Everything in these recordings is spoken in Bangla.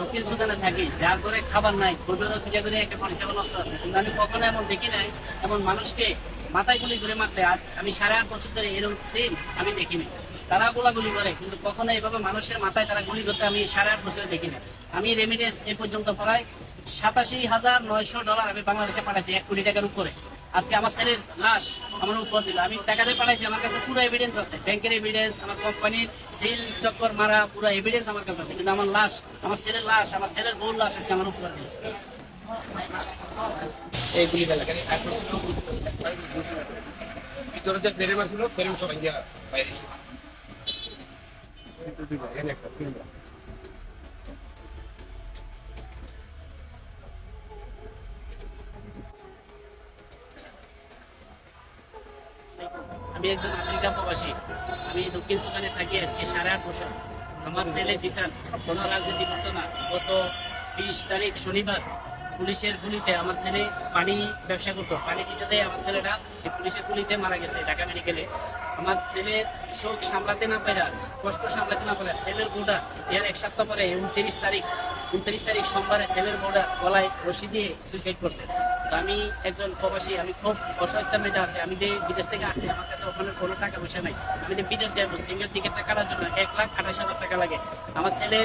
দক্ষিণ সুদানে গুলি করে তারা গোলাগুলি করে, কিন্তু কখনো এইভাবে মানুষের মাথায় তারা গুলি করতে আমি সাড়ে আট বছরে দেখি না আমি রেমিডেন্স এ পর্যন্ত প্রায় সাতাশি হাজার নয়শো ডলার আমি বাংলাদেশে পাঠাইছি এক কোটি টাকার উপরে। আজকে আমার ছেলের লাশ আমার উপর দিল। আমি টাকা দিয়ে পাঠাইছি আমার কাছে পুরো এভিডেন্স আছে। ব্যাংকের এভিডেন্স আমার কোম্পানির সিল চক্কর মারা পুরো এভিডেন্স আমার কাছে আছে। কিন্তু আমার লাশ আমার ছেলের লাশ আমার ছেলের বউর লাশ আজকে আমার উপর দিল। এইগুলি বেলা ভিতরে যে ফ্রেম আসছিল ফ্রেম সব ইয়া বাইরে ছিল এখানে একটা frame রাখা। আমি একজন আমেরিকা প্রবাসী। আমি দক্ষিণ সুদানে থাকি, আজকে সাড়ে আট বছর। আমার ছেলে জিসান, কোনো রাজনীতি করতো না। গত বিশ তারিখ শনিবার পুলিশের গুলিতে আমার ছেলে পানি ব্যবসা করতো। পানি দিতে আমার ছেলেটা পুলিশের গুলিতে মারা গেছে ঢাকা মেডিকেলে। আমার ছেলের শোক সামলাতে না পারে কষ্ট সামলাতে না পারে ছেলের বউটা এর এক সপ্তাহ পরে উনত্রিশ তারিখ উনত্রিশ তারিখ সোমবারে ছেলের বউটা গলায় রশি দিয়ে সুইসাইড করছে। আমি একজন প্রবাসী, আমি খুব অসহায়তার মেয়েটা আছে। আমি যে বিদেশ থেকে আসছি, আমার কাছে ওখানে কোনো টাকা পয়সা নাই। আমি যে বিদেশ যাব সিঙ্গেল টিকিটটা কাটার জন্য এক লাখ আঠাশ হাজার টাকা লাগে। আমার ছেলে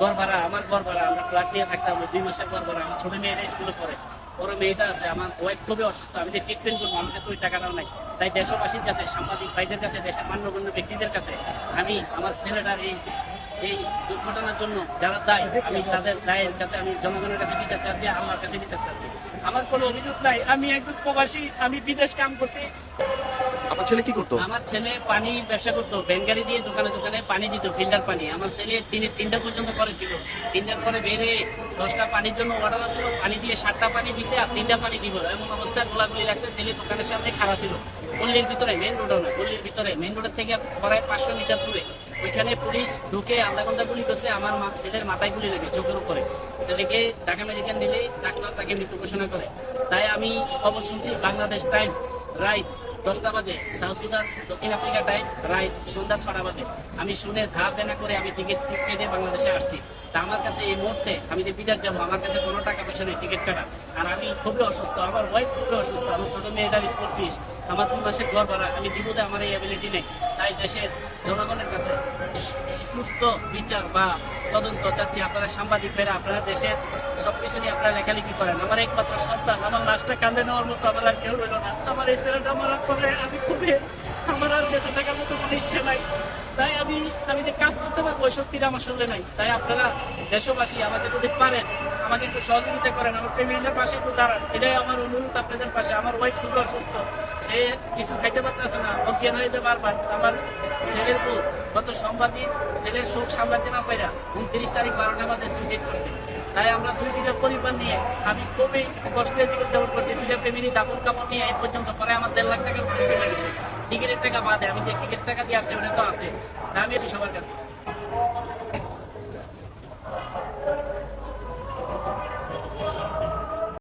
ঘর ভাড়া, আমার ঘর ভাড়া, আমরা ফ্ল্যাট নিয়ে থাকতাম দুই মাসের ঘর ভাড়া। আমার ছোট মেয়েরা স্কুলে পড়ে, বড় মেয়েটা আছে, আমার ওয়াইফ খুবই অসুস্থ। আমি যে ট্রিটমেন্ট করব, আমার কাছে ওই টাকাটাও নাই। তাই দেশবাসীর কাছে, সাংবাদিক ভাইদের কাছে, দেশের মান্যগণ্য ব্যক্তিদের কাছে, আমি আমার ছেলেটার এই এই দুর্ঘটনার জন্য যারা দায়, আমি তাদের দায়ের কাছে, আমি জনগণের কাছে বিচার চাচ্ছি, আমার কাছে বিচার চাচ্ছি। আমার কোনো অভিযোগ নাই। আমি একজন প্রবাসী, আমি বিদেশ কাম করছি। আপনার ছেলে কি করতো? আমার ছেলে পানি ব্যবসা করতো ব্যাংকারি দিয়ে দোকানে দোকানে পানি দিত, ফিল্টার পানি। আমার ছেলে তিনে, তিনটা পর্যন্ত করেছিল তিনটার পরে বেরে দশটা পানির জন্য অর্ডার আসছিল, পানি দিয়ে সাতটা পানি দিতে আর তিনটা পানি দিব। এমন অবস্থায় গোলাগুলি লাগছে, ছেলে দোকানের সামনে খাড়া ছিল। গল্লির ভিতরে মেন রোডও না গল্লির ভিতরে। মেন রোডের থেকে প্রায় পাঁচশো মিটার দূরে। ওইখানে পুলিশ ঢুকে আধা ঘণ্টা গুলি করছে, আমার মা ছেলের মাথায় গুলি লেগে চোখের উপরে। ছেলেকে ঢাকা মেডিকেল দিলে ডাক্তার তাকে মৃত্যু ঘোষণা করে। তাই আমি খবর শুনছি, বাংলাদেশ টাইম রাইট দশটা বাজে, সাউথ সুদান, দক্ষিণ আফ্রিকা টাইম রাইট সন্ধ্যা ছটা বাজে। আমি শুনে ধার দেনা করে আমি টিকিট কেটে বাংলাদেশে আসছি। তা আমার কাছে এই মুহূর্তে আমি যে বিদেশ যাব, আমার কাছে কোনো টাকা পয়সা নেই টিকিট কাটা। আর আমি খুবই অসুস্থ, আমার ওয়াইফ খুবই অসুস্থ, আমার ছোট মেয়েটার স্কুল ফিস আমার দুই মাসের ঘর ভাড়া, আমি যে আমার এই অ্যাবিলিটি নেই। তাই দেশের জনগণের কাছে সুস্থ বিচার বা তদন্ত চাচ্ছি। আপনারা সাংবাদিক ভাইরা, আপনারা দেশের সবকিছু নিয়ে আপনারা লেখালেখি করেন। আমার একমাত্র সন্তান। আমার লাশটা কাঁদে নেওয়ার মতো আমার আর কেউ রইল না। আমার এই ছেলেটা মারার আমি খুবই আমার আর বেঁচে থাকার মতো কোনো ইচ্ছে আমি যে কাজ করতে পারব ওই শক্তিটা আমার শরীরে নাই। তাই আপনারা দেশবাসী আমাকে যদি পারেন, আমাকে একটু সহযোগিতা করেন, আমার ফ্যামিলির পাশে একটু দাঁড়ান। এটাই আমার অনুরোধ আপনাদের পাশে। আমার ওয়াইফ খুবই অসুস্থ, সে কিছু খাইতে পারতেছে না, অজ্ঞান হয়ে যাবে বারবার আমার ছেলের বউ, গত সোমবারই ছেলের শোক সামলাতে না পাইরা উনত্রিশ তারিখ বারোটা বাজে সুইসাইড করছে। তাই আমরা দুই দিনের পরিবার নিয়ে আমি খুবই কষ্টে জীবন যাপন করছি। দুইটা ফ্যামিলি দাপন কাপড় নিয়ে এই পর্যন্ত পরে আমার দেড় লাখ টাকা টিকিটের টাকা বাদে, আমি যে টিকিট টাকা দিয়ে আসছি, ওটা তো আছে। আমি আছি সবার কাছে।